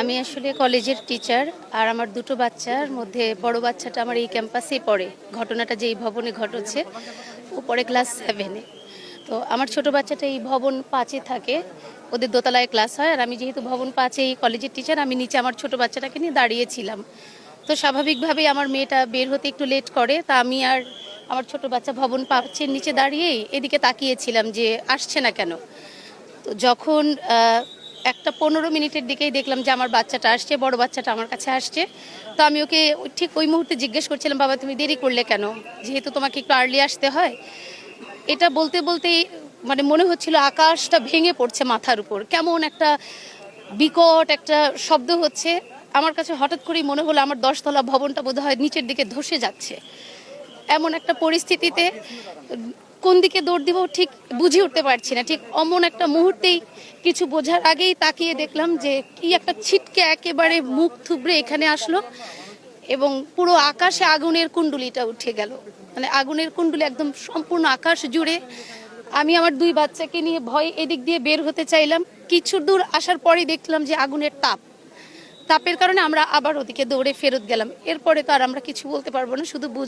আমি আসলে কলেজের টিচার আর আমার দুটো বাচ্চার মধ্যে বড় বাচ্চাটা আমার এই ক্যাম্পাসেই পড়ে। ঘটনাটা যে এই ভবনে ঘটেছে, ও পড়ে ক্লাস সেভেনে তো আমার ছোট বাচ্চাটা এই ভবন পাঁচে থাকে, ওদের দোতলায় ক্লাস হয়। আর আমি যেহেতু ভবন পাঁচে এই কলেজের টিচার আমি নিচে আমার ছোট বাচ্চাটাকে নিয়ে দাঁড়িয়েছিলাম। তো স্বাভাবিকভাবেই আমার মেয়েটা বের হতে একটু লেট করে, তা আমি আর আমার ছোট বাচ্চা ভবন পাঁচের নিচে দাঁড়িয়েই এদিকে তাকিয়েছিলাম যে আসছে না কেন। তো যখন একটা পনেরো মিনিটের দিকেই দেখলাম যে আমার বাচ্চাটা আসছে, বড় বাচ্চাটা আমার কাছে আসছে। তো আমি ওকে ঠিক ওই মুহূর্তে জিজ্ঞেস করছিলাম, বাবা, তুমি দেরি করলে কেন? যেহেতু তোমাকে একটু আর্লি আসতে হয়। এটা বলতে বলতেই মানে মনে হচ্ছিল আকাশটা ভেঙে পড়ছে মাথার উপর। কেমন একটা বিকট একটা শব্দ হচ্ছে। আমার কাছে হঠাৎ করেই মনে হলো, আমার দশতলা ভবনটা বোধহয় হয় নিচের দিকে ধসে যাচ্ছে। এমন একটা পরিস্থিতিতে কোন দিকে দৌড় দিব ঠিক বুঝে উঠতে পারছি না। ঠিক অমন একটা মুহূর্তেই কিছু বোঝার আগেই তাকিয়ে দেখলাম যে কি একটা ছিটকে একেবারে মুখ থুবড়ে এখানে আসলো এবং পুরো আকাশে আগুনের কুণ্ডুলিটা উঠে গেল। মানে আগুনের কুণ্ডুলি একদম সম্পূর্ণ আকাশ জুড়ে। আমি আমার দুই বাচ্চাকে নিয়ে ভয় এদিক দিয়ে বের হতে চাইলাম। কিছু দূর আসার পরেই দেখলাম যে আগুনের তাপ। তাপের কারণে আমরা আবার ওদিকে দৌড়ে ফেরত গেলাম। এরপরে তো আর আমরা কিছু বলতে পারব না, শুধু বুঝে